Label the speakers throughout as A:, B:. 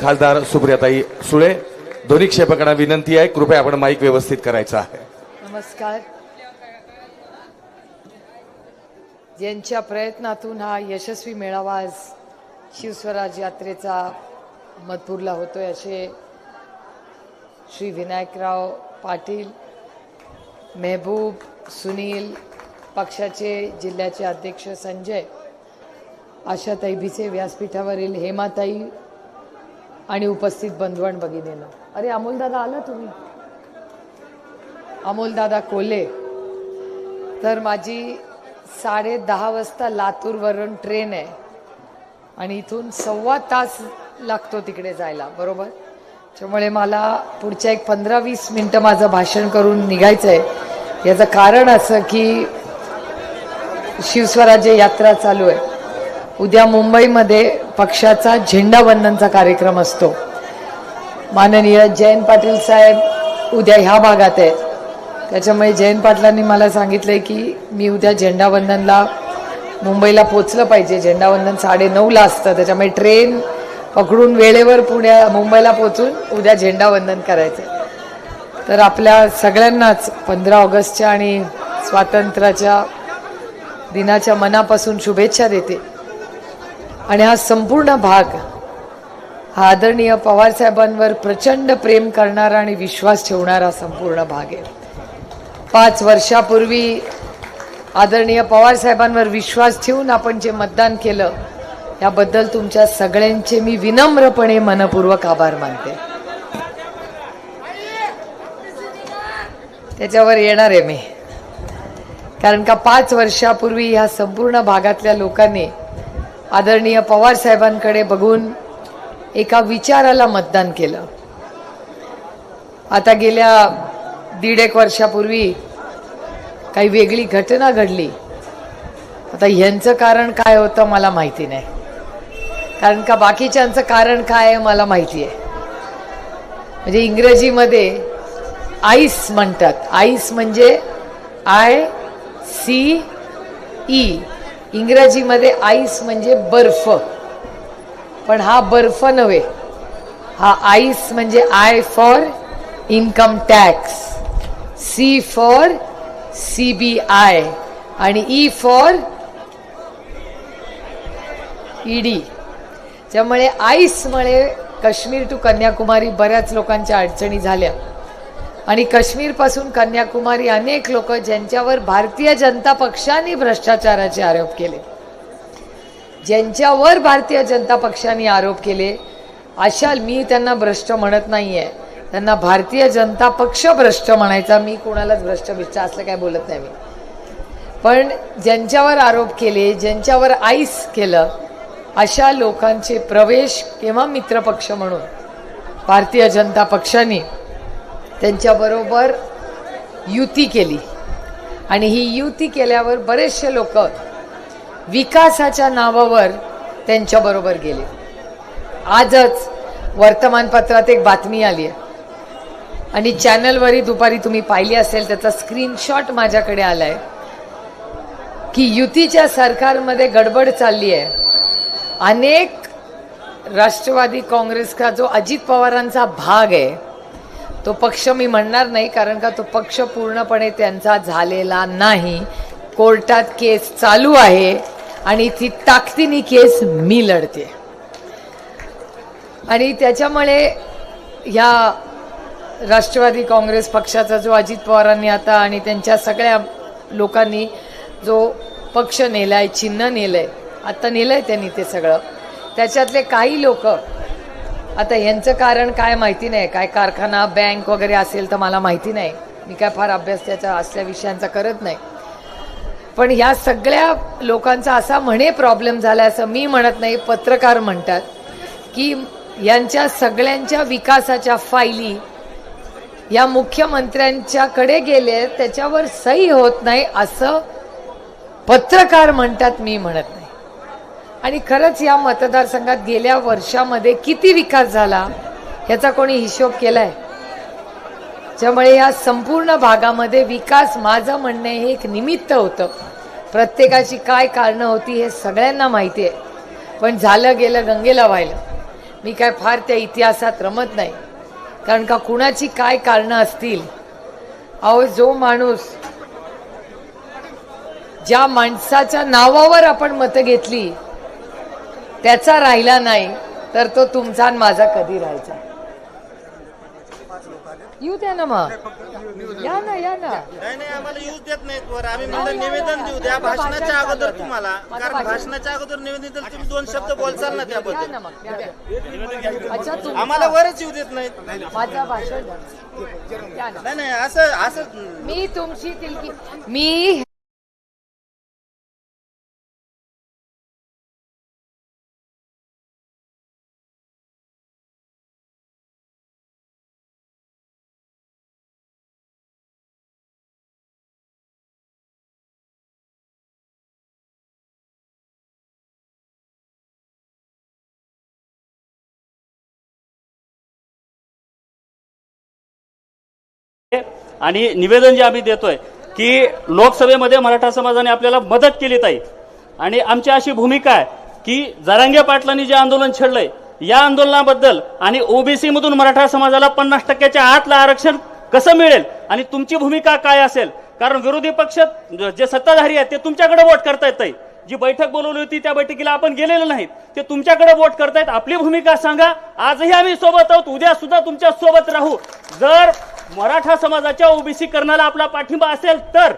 A: खासदार सुप्रियाताई सुळे दोन्ही क्षेपकांना विनंती आहे कृपया आपण माईक व्यवस्थित करायचा आहे.
B: नमस्कार. ज्यांच्या प्रयत्नातून हा यशस्वी मेळावा आज शिवस्वराज यात्रेचा मधपूरला होतोय असे श्री विनायकराव पाटील मेहबूब सुनील पक्षाचे जिल्ह्याचे अध्यक्ष संजय आशाताई भिसे व्यासपीठावरील हेमाताई आणि उपस्थित बंधवण भगिनीनं. अरे अमोलदादा आला तुम्ही? अमोलदादा कोले तर माझी साडे दहा वाजता लातूरवरून ट्रेन आहे. आणि इथून सव्वा तास लागतो तिकडे जायला बरोबर? त्यामुळे मला पुढच्या एक पंधरा वीस मिनटं माझं भाषण करून निघायचं आहे याचं कारण असं की शिवस्वराज्य यात्रा चालू आहे. उद्या मुंबईमध्ये पक्षाचा झेंडावंदनचा कार्यक्रम असतो. माननीय जयंत पाटील साहेब उद्या ह्या भागात आहे त्याच्यामुळे जयंत पाटलांनी मला सांगितलंय की मी उद्या झेंडावंदनला मुंबईला पोचलं पाहिजे. झेंडावंदन साडे नऊला असतं. त्याच्यामुळे ट्रेन पकडून वेळेवर पुण्या मुंबईला पोचून उद्या झेंडावंदन करायचं तर आपल्या सगळ्यांनाच पंधरा ऑगस्टच्या आणि स्वातंत्र्याच्या दिनाच्या मनापासून शुभेच्छा देते. आणि हा संपूर्ण भाग हा आदरणीय पवार साहेबांवर प्रचंड प्रेम करणारा आणि विश्वास ठेवणारा संपूर्ण भाग आहे. पाच वर्षापूर्वी आदरणीय पवार साहेबांवर विश्वास ठेवून आपण जे मतदान केलं याबद्दल तुमच्या सगळ्यांचे मी विनम्रपणे मनपूर्वक आभार मानते. त्याच्यावर येणार आहे मी. कारण का पाच वर्षापूर्वी ह्या संपूर्ण भागातल्या लोकांनी आदरणीय पवार साहेबांकडे बघून एका विचाराला मतदान केलं. आता गेल्या दीड एक वर्षापूर्वी काही वेगळी घटना घडली. आता ह्यांचं कारण काय होतं मला माहिती नाही. कारण का बाकीच्यांचं कारण काय आहे मला माहिती आहे. म्हणजे इंग्रजीमध्ये आईस म्हणतात. आईस म्हणजे आय सी ई. इंग्रजीमध्ये आईस म्हणजे बर्फ. पण हा बर्फ नव्हे. हा आईस म्हणजे I for income tax. C for C B I. आणि ई फॉर ईडी त्यामुळे आईसमुळे काश्मीर टू कन्याकुमारी बऱ्याच लोकांच्या अडचणी झाल्या. आणि काश्मीरपासून कन्याकुमारी अनेक लोक ज्यांच्यावर भारतीय जनता पक्षाने भ्रष्टाचाराचे आरोप केले. ज्यांच्यावर भारतीय जनता पक्षाने आरोप केले अशा मी त्यांना भ्रष्ट म्हणत नाही आहे त्यांना भारतीय जनता पक्ष भ्रष्ट म्हणायचा मी कोणालाच भ्रष्टभिष्ट असलं काय बोलत नाही मी. पण ज्यांच्यावर आरोप केले ज्यांच्यावर आईस केलं अशा लोकांचे प्रवेश किंवा मित्रपक्ष म्हणून भारतीय जनता पक्षाने त्यांच्याबरोबर युती केली. आणि ही युती केल्यावर बरेचसे लोक विकासाच्या नावावर त्यांच्याबरोबर गेले. आजच वर्तमानपत्रात एक बातमी आली आहे आणि चॅनलवरही दुपारी तुम्ही पाहिली असेल त्याचा स्क्रीनशॉट माझ्याकडे आलाय. की युतीच्या सरकारमध्ये गडबड चालली आहे अनेक राष्ट्रवादी काँग्रेस का जो अजित पवारांचा भाग आहे तो पक्ष मी म्हणणार नाही कारण का तो पक्ष पूर्णपणे त्यांचा झालेला नाही. कोर्टात केस चालू आहे आणि ती ताकदीनी केस मी लढते. आणि त्याच्यामुळे ह्या राष्ट्रवादी काँग्रेस पक्षाचा जो अजित पवारांनी आता आणि त्यांच्या सगळ्या लोकांनी जो पक्ष नेला आहे चिन्ह नेलं आहे आत्ता नेलं आहे त्यांनी ते सगळं. त्याच्यातले काही लोक आता यांचं कारण काय माहिती नाही. काय कारखाना बँक वगैरे असेल तर मला माहिती नाही. मी काय फार अभ्यास त्याचा असल्या विषयांचा करत नाही. पण ह्या सगळ्या लोकांचा असा म्हणे प्रॉब्लेम झाला असं मी म्हणत नाही पत्रकार म्हणतात की यांच्या सगळ्यांच्या विकासाच्या फायली या मुख्यमंत्र्यांच्याकडे गेले त्याच्यावर सही होत नाही असं पत्रकार म्हणतात मी म्हणत नाही. आणि खरंच या मतदारसंघात गेल्या वर्षामध्ये किती विकास झाला याचा कोणी हिशोब केलाय? त्यामुळे या संपूर्ण भागामध्ये विकास माझं म्हणणं हे एक निमित्त होतं. प्रत्येकाची काय कारणं होती हे सगळ्यांना माहिती आहे. पण झालं गेलं गंगेला व्हायला मी काय फार त्या इतिहासात रमत नाही. कारण का कुणाची काय कारणं असतील? अहो जो माणूस ज्या माणसाच्या नावावर आपण मतं घेतली त्याचा राहिला नाही तर तो तुमचा आणि माझा कधी राहायचा? येऊ द्या ना मग. या ना या ना.
C: नाही नाही आम्हाला यूज देत नाहीत वर. आम्ही म्हणलं निवेदन. देऊ द्या. भाषणाच्या
B: भाषण
C: अगोदर तुम्हाला. कारण
B: भाषण-
C: भाषणाच्या अगोदर निवेदन दिलं तुम्ही दोन शब्द बोलचाल ना
B: या ना
C: त्याबद्दल
B: मग या ना. अच्छा
C: आम्हाला वरच येऊ देत नाहीत.
B: माझं भाषण झालं. या ना.
C: नाही नाही असं असं
B: मी तुमची तिलकी मी
D: आणि निवेदन जे आम्ही देतोय की लोकसभेमध्ये मराठा समाजाने आपल्याला मदत केली ताई. आणि आमची अशी भूमिका आहे की जरांगे पाटलांनी जे आंदोलन छेडलंय या आंदोलनाबद्दल आणि ओबीसी मधून मराठा समाजाला पन्नास टक्क्याच्या आतलं आरक्षण कसं मिळेल आणि तुमची भूमिका काय असेल? कारण विरोधी पक्ष जे सत्ताधारी आहेत ते तुमच्याकडे वोट करतायत ताई. जी बैठक बोलवली होती त्या बैठकीला आपण गेलेलो नाहीत. ते तुमच्याकडे वोट करतायत. आपली भूमिका सांगा. आजही आम्ही सोबत आहोत. उद्या सुद्धा तुमच्यासोबत राहू. जर मराठा समाजाच्या ओबीसी करण्याला आपला पाठिंबा असेल तर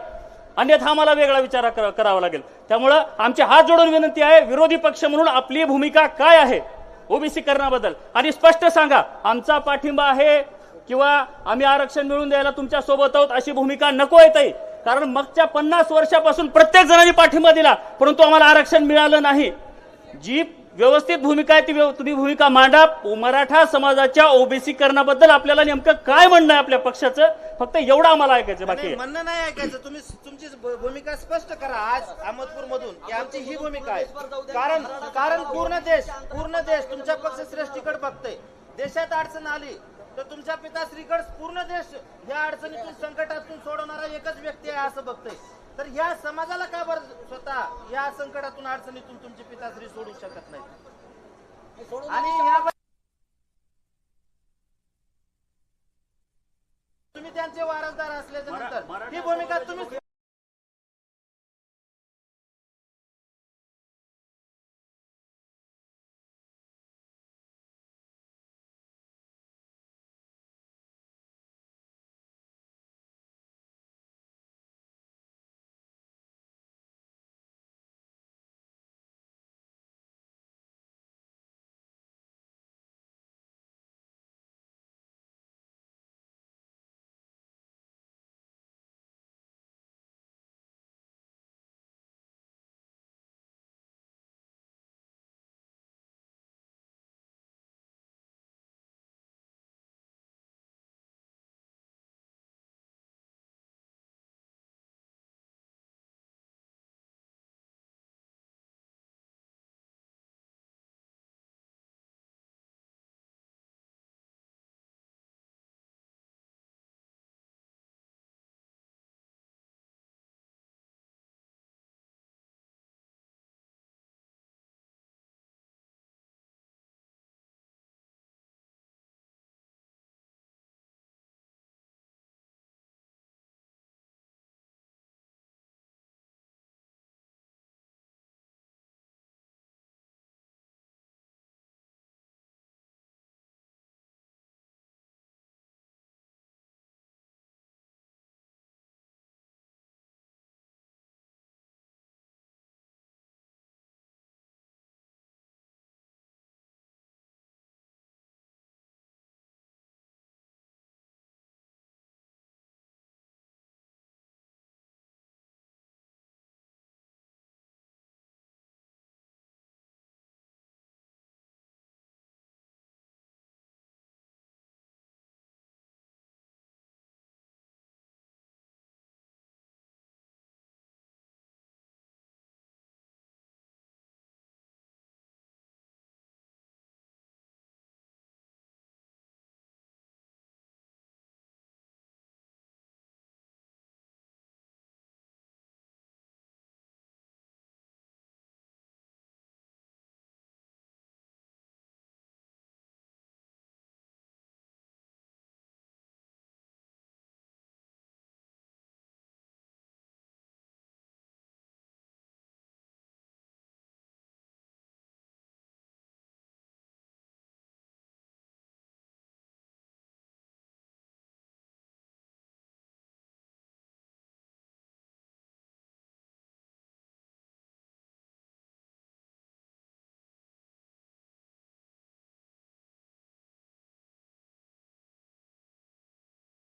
D: अन्यथा आम्हाला वेगळा विचार कर- करावा लागेल. त्यामुळं आमची हात जोडून विनंती आहे विरोधी पक्ष म्हणून आपली भूमिका काय आहे ओबीसी करण्याबद्दल आणि स्पष्ट सांगा आमचा पाठिंबा आहे किंवा आम्ही आरक्षण मिळून द्यायला तुमच्यासोबत आहोत अशी भूमिका नको येते कारण मागच्या पन्नास वर्षापासून प्रत्येक जणांनी पाठिंबा दिला परंतु आम्हाला आरक्षण मिळालं नाही. जी व्यवस्थित भूमिका आहे ती तुम्ही भूमिका मांडा. मराठा समाजाच्या ओबीसी करण्याबद्दल आपल्याला नेमकं काय म्हणणं आहे आपल्या पक्षाचं? फक्त एवढं आम्हाला ऐकायचं बाकी
C: म्हणणं नाही ऐकायचं. तुम्ही तुमची भूमिका स्पष्ट करा आज अहमदपूर मधून की आमची ही भूमिका आहे. कारण कारण पूर्ण देश पूर्ण देश तुमच्या पक्ष श्रेष्ठीकडे बघतोय. देशात अडचण आली तर तुमच्या पिता श्रीकड पूर्ण देश या अडचणीतून संकटातून सोडवणारा एकच व्यक्ती आहे असं बघतोय. तर ह्या समाजाला का बरं स्वतः या संकटातून अडचणीतून तुमची पिताश्री सोडू शकत नाही आणि तुम्ही त्यांचे वारसदार असल्याच्या नंतर ही भूमिका तुम्ही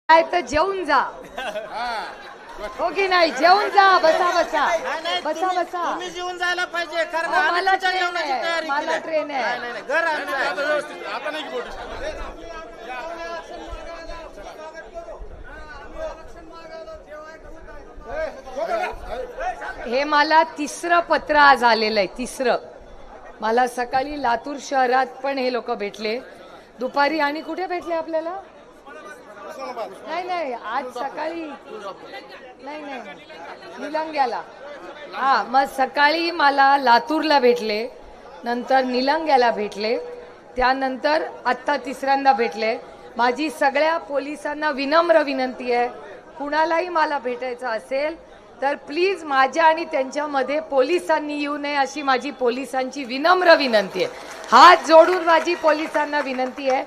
B: काय तर जेवून जा. हो की नाही जेवून जा बसा बसा.
C: नाही, नाही,
B: बसा
C: तुम्ही-
B: बसा.
C: तुम्ही जेवून जायला पाहिजे कारण
B: अहो,
C: आम्ही
B: मला
C: तुमच्या
B: ट्रेन
C: जेवणाची
B: आहे,
C: तयारी
B: मला
C: आहे.
B: ट्रेन आहे.
C: नाही, नाही, नाही, घर आमचं आहे.
B: हे मला तिसरं पत्र आज आलेलं आहे तिसरं. मला सकाळी लातूर शहरात पण हे लोक भेटले. दुपारी आणि कुठे भेटले आपल्याला? नाही नाही आज सकाळी नाही नाही. निलंग्याला हा मग सकाळी मला लातूरला भेटले नंतर निलंग्याला भेटले त्यानंतर आत्ता तिसऱ्यांदा भेटले. माझी सगळ्या पोलिसांना विनम्र विनंती आहे कुणालाही मला भेटायचं असेल तर प्लीज माझ्या आणि त्यांच्यामध्ये पोलिसांनी येऊ नये अशी माझी पोलिसांची विनम्र विनंती आहे. हात जोडून माझी पोलिसांना विनंती आहे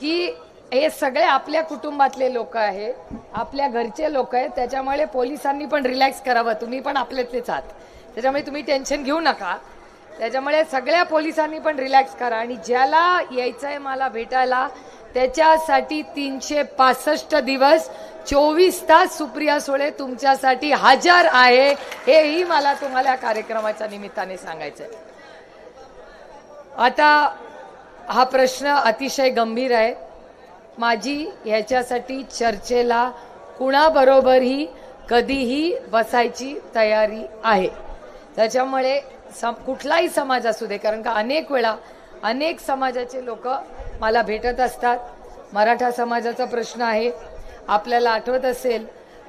B: की हे सगळे आपल्या कुटुंबातले लोक आहे आपल्या घरचे लोक आहेत. त्याच्यामुळे पोलिसांनी पण रिलॅक्स करावं. तुम्ही पण आपल्यातलेच आहात. त्याच्यामुळे तुम्ही टेन्शन घेऊ नका. त्याच्यामुळे सगळ्या पोलिसांनी पण रिलॅक्स करा. आणि ज्याला यायचं आहे मला भेटायला त्याच्यासाठी तीनशे पासष्ट दिवस चोवीस तास सुप्रिया सुळे तुमच्यासाठी हजर आहे. हेही मला तुम्हाला या कार्यक्रमाच्या निमित्ताने सांगायचं आहे आता हा प्रश्न अतिशय गंभीर आहे. माझी ह्याच्यासाठी चर्चेला कुणाबरोबरही कधीही बसायची तयारी आहे. त्याच्यामुळे सम कुठलाही समाज असू दे कारण का अनेक वेळा अनेक समाजाचे लोक मला भेटत असतात. मराठा समाजाचा प्रश्न आहे. आपल्याला आठवत असेल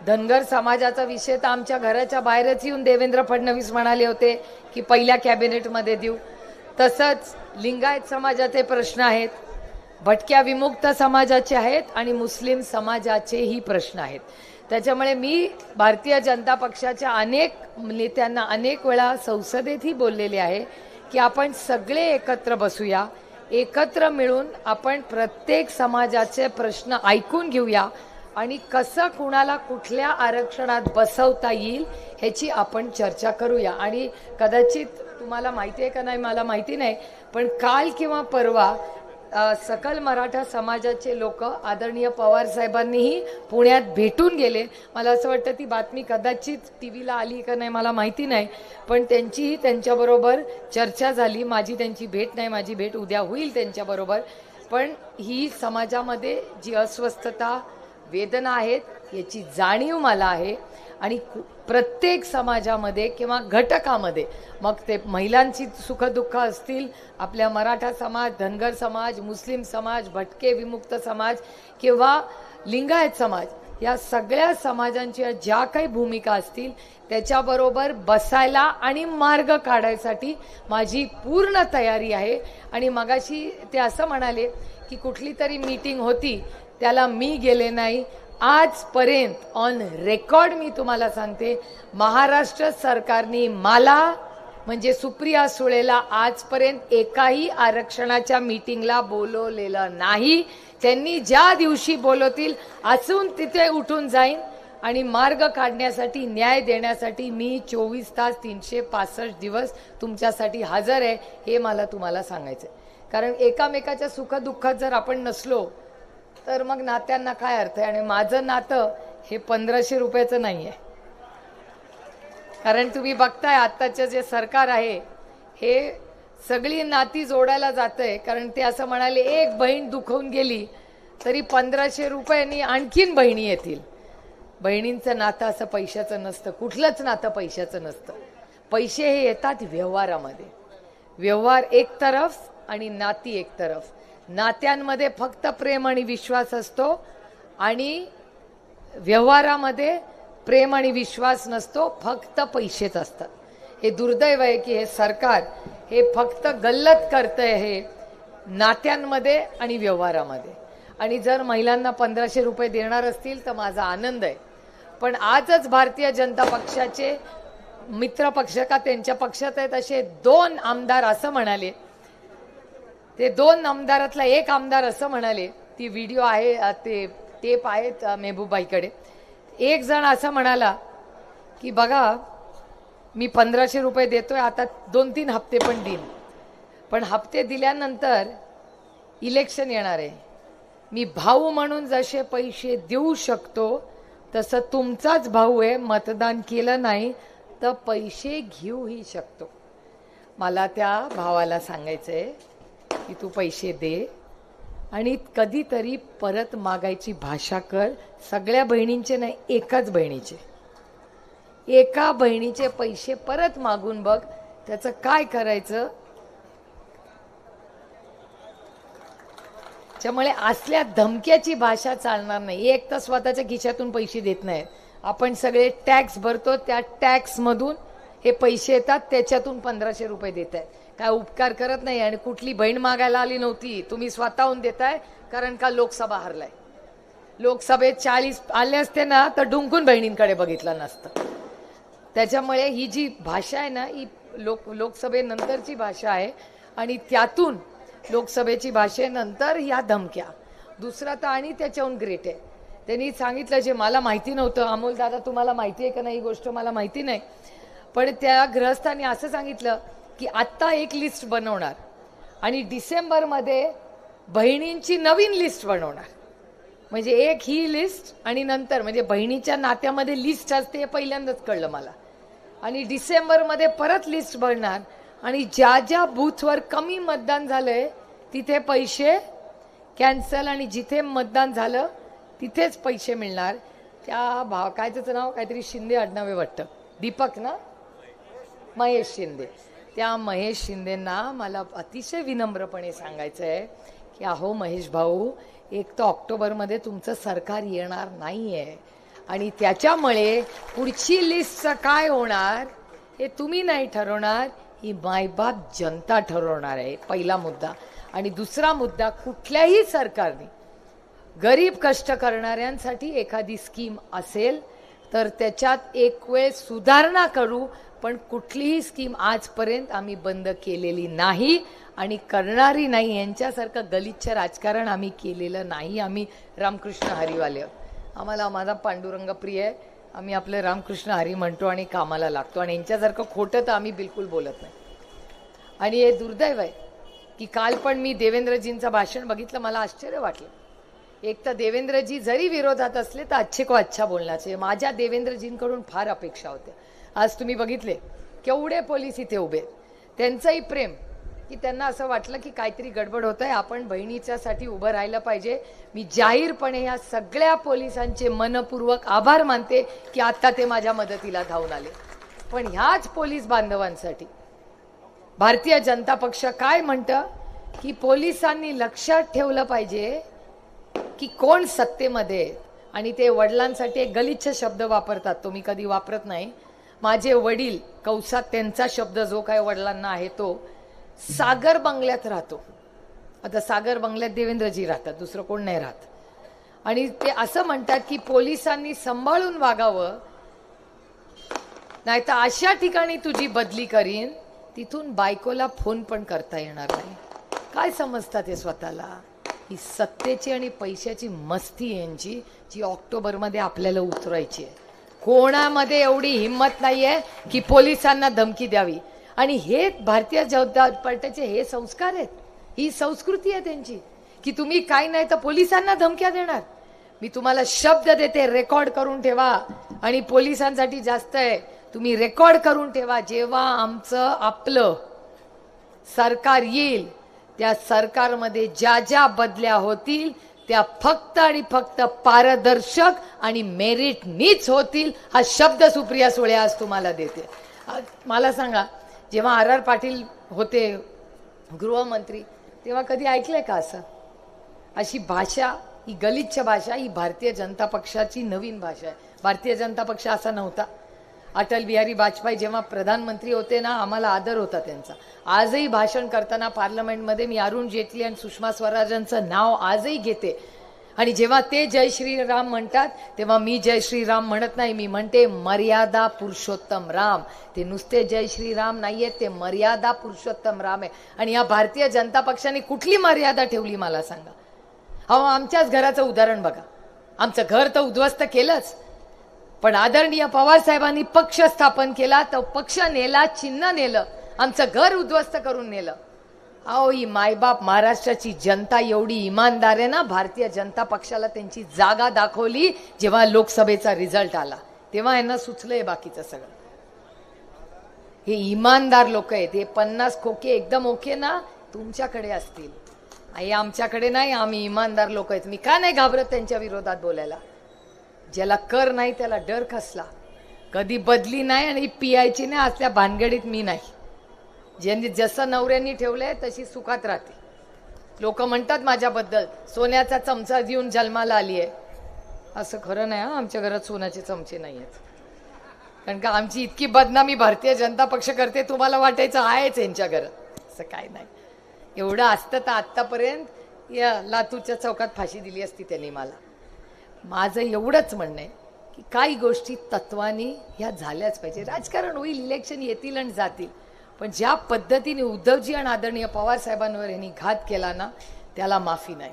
B: धनगर समाजाचा विषय तर आमच्या घराच्या बाहेरच येऊन देवेंद्र फडणवीस म्हणाले होते की पहिल्या कॅबिनेटमध्ये देऊ. तसंच लिंगायत समाजाचे प्रश्न आहेत. भटक्या विमुक्त समाजाचे आहेत आणि मुस्लिम समाजाचेही प्रश्न आहेत. त्याच्यामुळे मी भारतीय जनता पक्षाच्या अनेक नेत्यांना अनेक वेळा संसदेतही बोललेले आहे की आपण सगळे एकत्र बसूया एकत्र मिळून आपण प्रत्येक समाजाचे प्रश्न ऐकून घेऊया आणि कसं कुणाला कुठल्या आरक्षणात बसवता येईल ह्याची आपण चर्चा करूया. आणि कदाचित तुम्हाला माहिती आहे का नाही मला माहिती नाही पण काल किंवा परवा सकल मराठा समाजाचे लोक आदरणीय पवार साहेबांनीही पुण्यात भेटून गेले. मला असं वाटतं ती बातमी कदाचित टी व्हीला आली का नाही मला माहिती नाही पण त्यांचीही त्यांच्याबरोबर चर्चा झाली. माझी त्यांची भेट नाही माझी भेट उद्या होईल त्यांच्याबरोबर. पण ही समाजामध्ये जी अस्वस्थता वेदना आहेत याची जाणीव मला आहे. आणि कु- प्रत्येक समाजामध्ये किंवा घटकामध्ये मग ते महिलांची सुखदुःख असतील आपल्या मराठा समाज धनगर समाज मुस्लिम समाज भटके विमुक्त समाज किंवा लिंगायत समाज या सगळ्या समाजांच्या ज्या काही भूमिका असतील त्याच्याबरोबर बसायला आणि मार्ग काढायसाठी माझी पूर्ण तयारी आहे. आणि मगाशी ते असं म्हणाले की कुठली तरी मीटिंग होती त्याला मी गेले नाही. आजपर्यंत ऑन रेकॉर्ड मी तुम्हाला सांगते महाराष्ट्र सरकारने मला म्हणजे सुप्रिया सुळेला आजपर्यंत एकाही आरक्षणाच्या मीटिंगला बोलवलेलं नाही. त्यांनी ज्या दिवशी बोलवतील असून तिथे उठून जाईन आणि मार्ग काढण्यासाठी न्याय देण्यासाठी मी चोवीस तास तीनशे पासष्ट दिवस तुमच्यासाठी हजर आहे हे मला तुम्हाला सांगायचं कारण एकामेकाच्या सुखदुःखात जर आपण नसलो तर मग नात्यांना काय अर्थ आहे? आणि माझं नातं हे पंधराशे रुपयाचं नाही आहे कारण तुम्ही बघताय आत्ताचं जे सरकार आहे हे सगळी नाती जोडायला जातंय. कारण ते असं म्हणाले एक बहीण दुखवून गेली तरी पंधराशे रुपयांनी आणखीन बहिणी येतील. बहिणींचं नातं असं पैशाचं नसतं. कुठलंच नातं पैशाचं नसतं. पैसे हे येतात व्यवहारामध्ये. व्यवहार एक तरफ आणि नाती एक तरफ. नात्यांमध्ये फक्त प्रेम आणि विश्वास असतो आणि व्यवहारामध्ये प्रेम आणि विश्वास नसतो फक्त पैसेच असतात. हे दुर्दैव आहे की हे सरकार हे फक्त गल्लत करतंय हे नात्यांमध्ये आणि व्यवहारामध्ये. आणि जर महिलांना पंधराशे रुपये देणार असतील तर माझा आनंद आहे. पण आजच भारतीय जनता पक्षाचे मित्र पक्ष का त्यांच्या पक्षात आहेत असे दोन आमदार असं म्हणाले ते दोन आमदारातला एक आमदार असं म्हणाले ती व्हिडिओ आहे ते टेप आहेत मेहबूबाईकडे. एक जण असं म्हणाला की बघा मी पंधराशे रुपये देतोय आता दोन तीन हप्ते पण देईन. पण हप्ते दिल्यानंतर इलेक्शन येणार आहे. मी भाऊ म्हणून जसे पैसे देऊ शकतो तसं तुमचाच भाऊ आहे मतदान केलं नाही तर पैसे घेऊही शकतो. मला त्या भावाला सांगायचं आहे की तू पैसे दे. आणि कधीतरी परत मागायची भाषा कर. सगळ्या बहिणींचे नाही एकाच बहिणीचे. एका बहिणीचे पैसे परत मागून बघ. त्याचं काय करायचं? त्यामुळे असल्या धमक्याची भाषा चालणार नाही. एक तर स्वतःच्या खिशातून पैसे देत नाहीत. आपण सगळे टॅक्स भरतो त्या टॅक्स मधून हे पैसे येतात त्याच्यातून पंधराशे रुपये देत आहेत काय उपकार करत नाही आणि कुठली बहीण मागायला आली नव्हती तुम्ही स्वतःहून देताय कारण का लोकसभा हरलाय? लोकसभेत चाळीस आले असते ना तर डुंकून बहिणींकडे बघितलं नसतं. त्याच्यामुळे ही जी भाषा आहे ना ही लोक लोकसभेनंतरची भाषा आहे आणि त्यातून लोकसभेची भाषेनंतर ह्या धमक्या. दुसरा तर आणि त्याच्याहून ग्रेट आहे. त्यांनी सांगितलं जे मला माहिती नव्हतं अमोल दादा तुम्हाला माहिती आहे का नाही ही गोष्ट मला माहिती नाही. पण त्या गृहस्थांनी असं सांगितलं की आत्ता एक लिस्ट बनवणार. आणि डिसेंबरमध्ये बहिणींची नवीन लिस्ट बनवणार. म्हणजे एक ही लिस्ट आणि नंतर म्हणजे बहिणीच्या नात्यामध्ये लिस्ट असते हे पहिल्यांदाच कळलं मला. आणि डिसेंबरमध्ये परत लिस्ट बनणार. आणि ज्या ज्या बूथवर कमी मतदान झालंय तिथे पैसे कॅन्सल आणि जिथे मतदान झालं तिथेच पैसे मिळणार. त्या भाव काय त्याचं नाव? काहीतरी शिंदे आडनावे वाटतं. दीपक ना? महेश शिंदे. त्या महेश शिंदेंना मला अतिशय विनम्रपणे सांगायचं आहे की अहो महेश भाऊ एक तर ऑक्टोबरमध्ये तुमचं सरकार येणार नाही आहे आणि त्याच्यामुळे पुढची लिस्टचं काय होणार हे तुम्ही नाही ठरवणार ही मायबाप जनता ठरवणार आहे पहिला मुद्दा. आणि दुसरा मुद्दा कुठल्याही सरकारने गरीब कष्ट करणाऱ्यांसाठी एखादी स्कीम असेल तर त्याच्यात एक वेळ सुधारणा करू पण कुठलीही स्कीम आजपर्यंत आम्ही बंद केलेली नाही आणि करणारी नाही यांच्यासारखं गलिच्छ राजकारण आम्ही केलेलं नाही. आम्ही रामकृष्ण हरिवाले आम्हाला माझा पांडुरंग प्रिय आहे. आम्ही आपलं रामकृष्ण हरी म्हणतो आणि कामाला लागतो आणि यांच्यासारखं खोटं तर आम्ही बिलकुल बोलत नाही. आणि हे दुर्दैव आहे की काल पण मी देवेंद्रजींचं भाषण बघितलं मला आश्चर्य वाटलं. एक तर देवेंद्रजी जरी विरोधात असले तर अच्छे को अच्छा बोलण्याचे. माझ्या देवेंद्रजींकडून फार अपेक्षा होत्या. आज तुम्ही बघितले केवढे पोलीस इथे उभे आहेत. त्यांचंही प्रेम की त्यांना असं वाटलं की काहीतरी गडबड होत आहे आपण बहिणीच्यासाठी उभं राहिलं पाहिजे. मी जाहीरपणे या सगळ्या पोलिसांचे मनपूर्वक आभार मानते की आता ते माझ्या मदतीला धावून आले. पण ह्याच पोलीस बांधवांसाठी भारतीय जनता पक्ष काय म्हणतं? की पोलिसांनी लक्षात ठेवलं पाहिजे की कोण सत्तेमध्ये आणि ते वडिलांसाठी एक गलिच्छ शब्द वापरतात. तो मी कधी वापरत नाही. माझे वडील कौसात त्यांचा शब्द जो काय वडिलांना आहे तो सागर बंगल्यात राहतो. आता सागर बंगल्यात देवेंद्रजी राहतात दुसरं कोण नाही राहत. आणि ते असं म्हणतात की पोलिसांनी सांभाळून वागावं नाही तर अशा ठिकाणी तुझी बदली करीन तिथून बायकोला फोन पण करता येणार नाही. काय समजतात हे स्वतःला? ही सत्तेची आणि पैशाची मस्ती यांची जी ऑक्टोबरमध्ये आपल्याला उतरायची आहे. कोणामध्ये एवढी हिंमत नाही आहे की पोलिसांना धमकी द्यावी. आणि हे भारतीय जनता पार्टीचे हे संस्कार आहेत. ही संस्कृती आहे त्यांची. की तुम्ही काय नाही तर पोलिसांना धमक्या देणार. मी तुम्हाला शब्द देते रेकॉर्ड करून ठेवा. आणि पोलिसांसाठी जास्त आहे. तुम्ही रेकॉर्ड करून ठेवा. जेव्हा आमचं आपलं सरकार येईल त्या सरकारमध्ये ज्या ज्या बदल्या होतील त्या फक्त आणि फक्त पारदर्शक आणि मेरिटनीच होतील हा शब्द सुप्रिया सुळे आज तुम्हाला देते. मला सांगा जेव्हा आर आर पाटील होते गृहमंत्री तेव्हा कधी ऐकलंय का असं? अशी भाषा ही गलिच्छ भाषा ही भारतीय जनता पक्षाची नवीन भाषा आहे. भारतीय जनता पक्ष असा नव्हता. अटल बिहारी वाजपेयी जेव्हा प्रधानमंत्री होते ना आम्हाला आदर होता त्यांचा. आजही भाषण करताना पार्लमेंटमध्ये मी अरुण जेटली आणि सुषमा स्वराजांचं नाव आजही घेते. आणि जेव्हा ते जय श्रीराम म्हणतात तेव्हा मी जय श्रीराम म्हणत नाही मी म्हणते मर्यादा पुरुषोत्तम राम. ते नुसते जय श्रीराम नाहीये ते मर्यादा पुरुषोत्तम राम आहे. आणि या भारतीय जनता पक्षाने कुठली मर्यादा ठेवली मला सांगा? अहो आमच्याच घराचं उदाहरण बघा. आमचं घर तर उद्ध्वस्त केलंच. पण आदरणीय पवार साहेबांनी पक्ष स्थापन केला तर पक्ष नेला चिन्ह नेलं आमचं घर उद्ध्वस्त करून नेलं. अहो ही मायबाप महाराष्ट्राची जनता एवढी इमानदार आहे ना भारतीय जनता पक्षाला त्यांची जागा दाखवली जेव्हा लोकसभेचा रिझल्ट आला. तेव्हा यांना सुचलंय बाकीचं सगळं. हे इमानदार लोक आहेत हे पन्नास खोके एकदम ओके ना तुमच्याकडे असतील. आई आमच्याकडे नाही आम्ही इमानदार लोक आहेत. मी का नाही घाबरत त्यांच्या विरोधात बोलायला? ज्याला कर नाही त्याला डर कसला कधी बदली नाही आणि पियायची नाही असल्या भानगडीत मी नाही. ज्यांनी जसं नवऱ्यांनी ठेवलंय तशी सुखात राहते. लोक म्हणतात माझ्याबद्दल सोन्याचा चमचा देऊन जन्माला आली आहे असं खरं नाही हां आमच्या घरात सोन्याचे चमचे नाही आहेत कारण का आमची इतकी बदनामी भारतीय जनता पक्ष करते तुम्हाला वाटायचं आहेच यांच्या घरात. असं काय नाही. एवढं असतं तर आत्तापर्यंत या लातूरच्या चौकात फाशी दिली असती त्यांनी मला. माझं एवढंच म्हणणं आहे की काही गोष्टी तत्वानी ह्या झाल्याच पाहिजे. राजकारण होईल इलेक्शन येतील आणि जातील. पण ज्या पद्धतीने उद्धवजी आणि आदरणीय पवार साहेबांवर यांनी घात केला ना त्याला माफी नाही.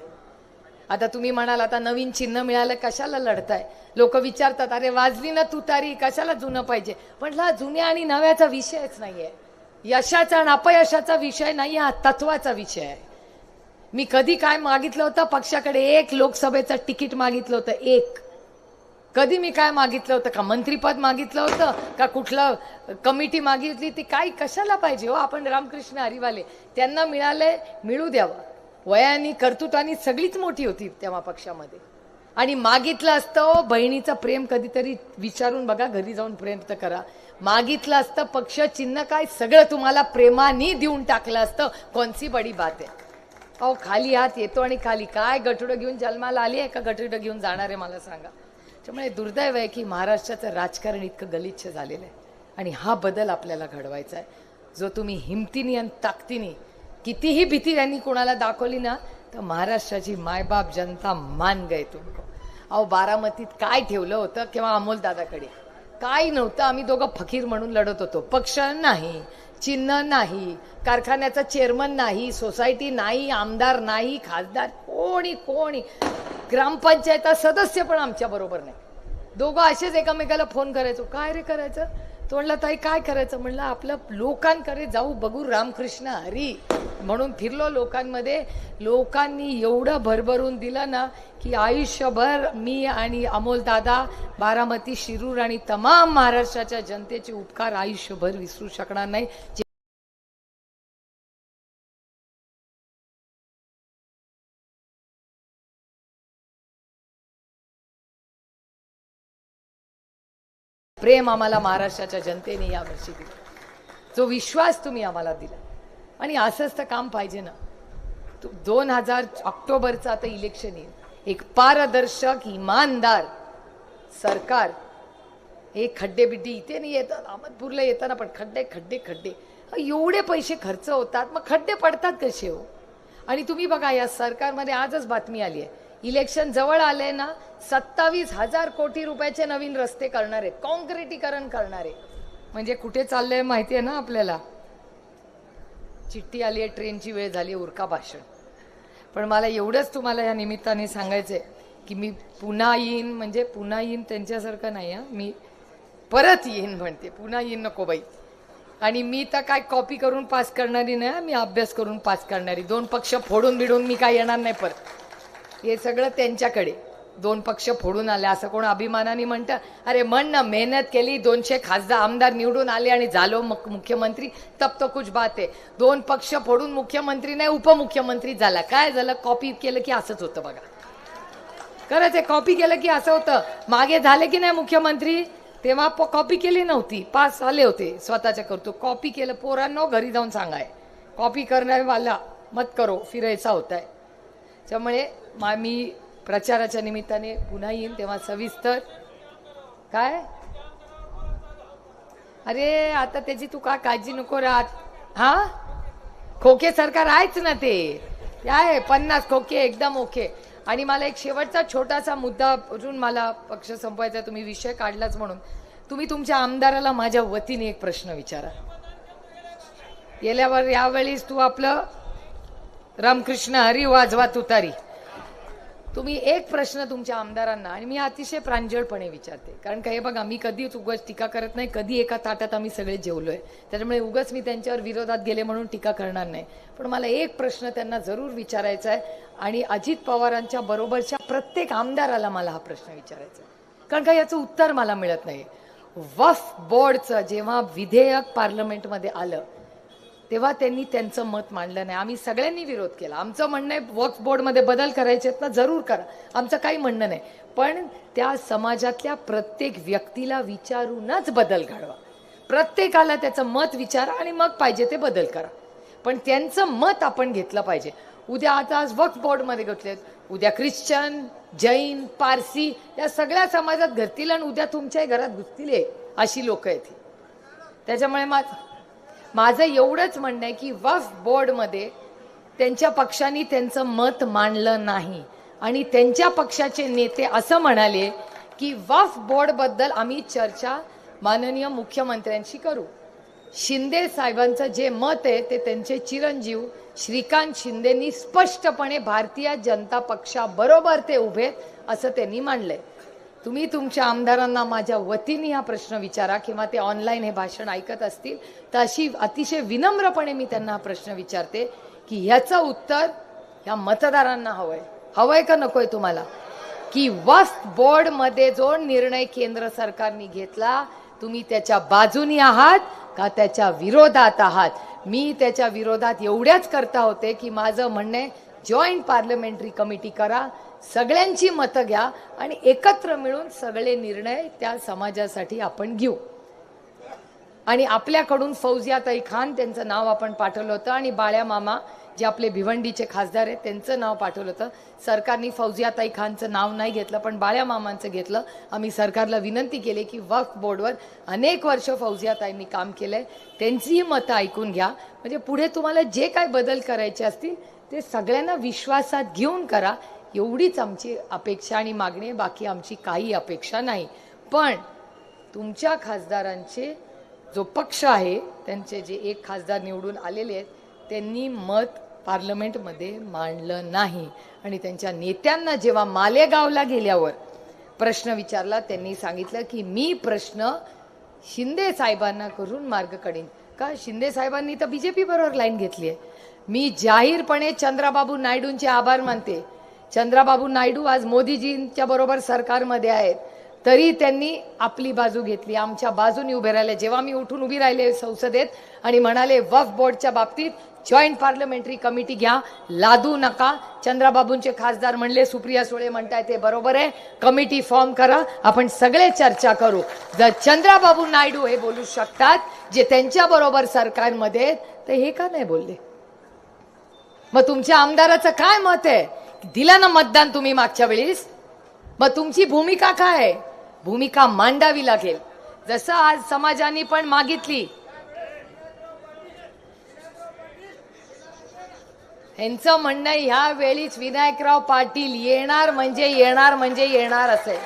B: आता तुम्ही म्हणाल आता नवीन चिन्ह मिळालं कशाला लढताय? लोक विचारतात अरे वाजली ना तुतारी कशाला जुनं पाहिजे? म्हटलं हा जुन्या आणि नव्याचा विषयच नाही आहे यशाचा आणि अपयशाचा विषय नाही हा तत्वाचा विषय आहे. मी कधी काय मागितलं होतं? पक्षाकडे एक लोकसभेचं तिकीट मागितलं होतं एक. कधी मी काय मागितलं होतं? का मंत्रीपद मागितलं होतं? का कुठलं कमिटी मागितली ती काय कशाला पाहिजे हो? आपण रामकृष्ण हरिवाले त्यांना मिळालंय मिळू द्यावं. वयानी कर्तृत्वानी सगळीच मोठी होती तेव्हा पक्षामध्ये. आणि मागितलं असतं बहिणीचं प्रेम कधीतरी विचारून बघा घरी जाऊन प्रेम तर करा. मागितलं असतं पक्ष चिन्ह काय? सगळं तुम्हाला प्रेमानी देऊन टाकलं असतं. कोणची बडी बात आहे? अहो खाली हात येतो आणि खाली काय गठुडं घेऊन जन्माला आली आहे का गठुडं घेऊन जाणार आहे मला सांगा. त्यामुळे दुर्दैव आहे की महाराष्ट्राचं राजकारण इतकं गलिच्छ झालेलं आहे. आणि हा बदल आपल्याला घडवायचा आहे. जो तुम्ही हिमतीने आणि ताकदीने कितीही भीती त्यांनी कोणाला दाखवली ना तर महाराष्ट्राची मायबाप जनता मान गए तुमको. अहो बारामतीत काय ठेवलं होतं किंवा अमोल दादाकडे? काय नव्हतं. आम्ही दोघं फकीर म्हणून लढत होतो. पक्ष नाही. चिन्ह नाही कारखान्याचा चेअरमन नाही सोसायटी नाही आमदार नाही खासदार कोणी कोणी. ग्रामपंचायत सदस्य पण आमच्या बरोबर नाही. दोघं असेच एकामेकाला फोन करायचो. काय रे करायचं? तो म्हणला ताई काय करायचं? म्हणलं आपलं लोकांकडे जाऊ बघू रामकृष्ण हरी. म्हणून फिरलो लोकांमध्ये. लोकांनी एवढं भरभरून दिलं ना की आयुष्यभर मी आणि अमोल दादा बारामती शिरूर आणि तमाम महाराष्ट्राच्या जनतेचे उपकार आयुष्यभर विसरू शकणार नाही. प्रेम आम्हाला महाराष्ट्राच्या जनतेने यावर्षी दिला. जो विश्वास तुम्ही आम्हाला दिला. आणि असंच तर काम पाहिजे ना. तू- दोन हजार ऑक्टोबरचं आता इलेक्शन येईल. एक पारदर्शक इमानदार सरकार. हे खड्डे बिड्डे इथे नाही येतात अहमदपूरला येताना पण खड्डे खड्डे खड्डे. एवढे पैसे खर्च होतात मग खड्डे पडतात कसे हो? आणि तुम्ही बघा या सरकारमध्ये आजच बातमी आली आहे. इलेक्शन जवळ आले ना सत्तावीस हजार कोटी रुपयाचे नवीन रस्ते करणार आहेत कॉन्क्रिटीकरण करणार. आहे म्हणजे कुठे चाललंय माहिती आहे ना आपल्याला? चिठ्ठी आली आहे ट्रेनची वेळ झाली उरका भाषण. पण मला एवढंच तुम्हाला या निमित्ताने सांगायचंय की मी पुन्हा येईन म्हणजे पुन्हा येईन त्यांच्यासारखं नाही हा. मी परत येईन म्हणते पुन्हा येईन नको बाई. आणि मी तर काय कॉपी करून पास करणारी नाही मी अभ्यास करून पास करणारी. दोन पक्ष फोडून बिडून मी काय येणार नाही परत. हे सगळं त्यांच्याकडे. दोन पक्ष फोडून आले असं कोण अभिमानाने म्हणतं? अरे म्हण ना मेहनत केली दोनशे खासदार आमदार निवडून आले आणि झालो मग मुख्यमंत्री तब तो कुछ बात आहे दोन पक्ष फोडून मुख्यमंत्री नाही उपमुख्यमंत्री झाला. काय झालं? कॉपी केलं की असंच होतं बघा. खरंच आहे कॉपी केलं की असं होतं. मागे झाले की नाही मुख्यमंत्री? तेव्हा कॉपी केली नव्हती. पास आले होते स्वतःच्या करतो कॉपी केलं. पोरांनो घरी जाऊन सांगाय. कॉपी करणारेवाला मत करो फिरायचा होत आहे त्यामुळे मा मी प्रचाराच्या निमित्ताने पुन्हा येईन तेव्हा सविस्तर. काय? अरे आता त्याची तू का काळजी नको राहत? हा? खोके सरकार आहेच ना ते. आहे पन्नास खोके एकदम ओके. आणि मला एक शेवटचा छोटासा मुद्दा अजून मला पक्ष संपवायचा तुम्ही विषय काढलाच म्हणून. तुम्ही तुमच्या आमदाराला माझ्या वतीने एक प्रश्न विचारा. गेल्यावर यावेळीस तू आपलं रामकृष्ण हरी वाजवा तुतारी. तुम्ही एक प्रश्न तुमच्या आमदारांना आणि मी अतिशय प्रांजळपणे विचारते. कारण काय बघा मी कधीच उगाच टीका करत नाही कधी एका ताटात आम्ही सगळे जेवलोय. त्याच्यामुळे उगाच मी त्यांच्यावर विरोधात गेले म्हणून टीका करणार नाही. पण मला एक प्रश्न त्यांना जरूर विचारायचा आहे आणि अजित पवारांच्या बरोबरच्या प्रत्येक आमदाराला मला हा प्रश्न विचारायचा आहे. कारण का याचं उत्तर मला मिळत नाही. वफ बोर्डचं जेव्हा विधेयक पार्लमेंटमध्ये आलं तेव्हा त्यांनी त्यांचं मत मांडलं नाही. आम्ही सगळ्यांनी विरोध केला. आमचं म्हणणं आहे वक्फ बोर्डमध्ये बदल करायचे आहेत ना जरूर करा. आमचं काही म्हणणं नाही. पण त्या समाजातल्या प्रत्येक व्यक्तीला विचारूनच बदल घडवा. प्रत्येकाला त्याचं मत विचारा आणि मग पाहिजे ते बदल करा. पण त्यांचं मत आपण घेतलं पाहिजे. उद्या आता आज वक्फ बोर्डमध्ये घेतलेत उद्या ख्रिश्चन जैन पारसी या सगळ्या समाजात घरतील आणि उद्या तुमच्याही घरात घुसतील अशी लोक आहेत त्याच्यामुळे माझं माझं एवढंच म्हणणं आहे की वफ बोर्डमध्ये त्यांच्या पक्षाने त्यांचं मत मांडलं नाही. आणि त्यांच्या पक्षाचे नेते असं म्हणाले की वफ बोर्डबद्दल आम्ही चर्चा माननीय मुख्यमंत्र्यांशी करू. शिंदे साहेबांचं जे मत आहे ते त्यांचे चिरंजीव श्रीकांत शिंदेनी स्पष्टपणे भारतीय जनता पक्षाबरोबर ते उभे आहेत, असं त्यांनी मांडलंय. तुम्ही तुमच्या आमदारांना माझ्या वतीने हा प्रश्न विचारा किंवा ते ऑनलाईन हे भाषण ऐकत असतील तर अशी अतिशय विनम्रपणे मी त्यांना हा प्रश्न विचारते की ह्याचं उत्तर ह्या मतदारांना हवंय. हवंय का नकोय तुम्हाला? की वस्त बोर्डमध्ये जो निर्णय केंद्र सरकारने घेतला तुम्ही त्याच्या बाजूनी आहात का त्याच्या विरोधात आहात? मी त्याच्या विरोधात एवढ्याच करता होते की माझं म्हणणे जॉईंट पार्लमेंटरी कमिटी करा सगळ्यांची मतं घ्या आणि एकत्र मिळून सगळे निर्णय त्या समाजासाठी आपण घेऊ. आणि आपल्याकडून फौजियाताई खान त्यांचं नाव आपण पाठवलं होतं आणि बाळ्या मामा जे आपले भिवंडीचे खासदार आहेत त्यांचं नाव पाठवलं होतं. सरकारने फौजियाताई खानचं नाव नाही घेतलं पण बाळ्या मामांचं घेतलं. आम्ही सरकारला विनंती केली की वक्फ बोर्डवर अनेक वर्ष फौजियाताईंनी काम केलंय. त्यांचीही मतं ऐकून घ्या. म्हणजे पुढे तुम्हाला जे काय बदल करायचे असतील ते सगळ्यांना विश्वासात घेऊन करा. एवढीच आमची अपेक्षा आणि मागणी आहे बाकी आमची काही अपेक्षा नाही. पण तुमच्या खासदारांचे जो पक्ष आहे त्यांचे जे एक खासदार निवडून आलेले आहेत त्यांनी मत पार्लमेंटमध्ये मांडलं नाही. आणि त्यांच्या नेत्यांना जेव्हा मालेगावला गेल्यावर प्रश्न विचारला त्यांनी सांगितलं की मी प्रश्न शिंदे साहेबांना करून मार्ग काढीन. का? शिंदे साहेबांनी तर बी जे बरोबर लाईन घेतली आहे. मी जाहीरपणे चंद्राबाबू नायडूंचे आभार मानते. चंद्राबाबू नायडू आज मोदीजींच्या बरोबर सरकारमध्ये आहेत. तरी त्यांनी आपली बाजू घेतली. आमच्या बाजूने उभे राहिले. जेव्हा मी उठून उभी राहिले संसदेत आणि म्हणाले वफ बोर्डच्या बाबतीत जॉईंट पार्लमेंटरी कमिटी घ्या. लादू नका. चंद्राबाबूंचे खासदार म्हणले सुप्रिया सुळे म्हणताय ते बरोबर आहे. कमिटी फॉर्म करा. आपण सगळे चर्चा करू. जर चंद्राबाबू नायडू हे बोलू शकतात जे त्यांच्या बरोबर सरकारमध्ये आहेत, तर हे का नाही बोलले? मग तुमच्या आमदाराचं काय मत आहे? दिलं ना मतदान तुम्ही मागच्या वेळेस? मग तुमची भूमिका काय आहे? भूमिका मांडावी लागेल. जसं आज समाजाने पण मागितली. ह्यांचं म्हणणं ह्या वेळीच विनायकराव पाटील येणार म्हणजे येणार म्हणजे येणार असेल.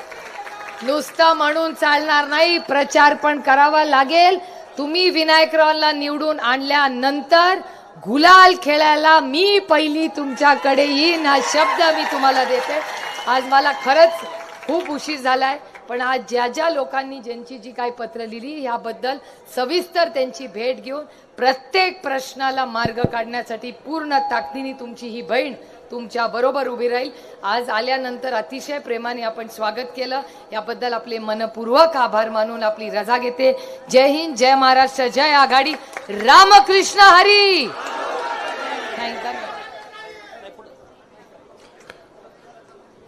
B: नुसतं म्हणून चालणार नाही प्रचार पण करावा लागेल. तुम्ही विनायकरावला निवडून आणल्यानंतर गुलाल खेळायला मी पहिली तुमच्याकडे येईन हा शब्द मी तुम्हाला देते. आज मला खरंच खूप उशीर झालाय पण आज ज्या ज्या लोकांनी ज्यांची जी काही पत्र लिहिली याबद्दल सविस्तर त्यांची भेट घेऊन प्रत्येक प्रश्नाला मार्ग काढण्यासाठी पूर्ण ताकदीने तुमची ही बहीण तुमच्या बरोबर उभी राहील. आज आल्यानंतर अतिशय प्रेमाने आपण स्वागत केलं. याबद्दल आपले मनपूर्वक आभार मानून आपली रजा घेते. जय हिंद जय महाराष्ट्र जय आघाडी. रामकृष्ण हरी!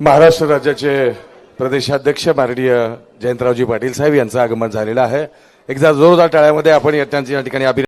A: महाराष्ट्र राज्याचे प्रदेशाध्यक्ष माननीय जयंतरावजी पाटील साहेब यांचं आगमन झालेलं आहे. एकदा जोरदार टाळ्यामध्ये आपण या- त्यांच्या या ठिकाणी अभिनंदन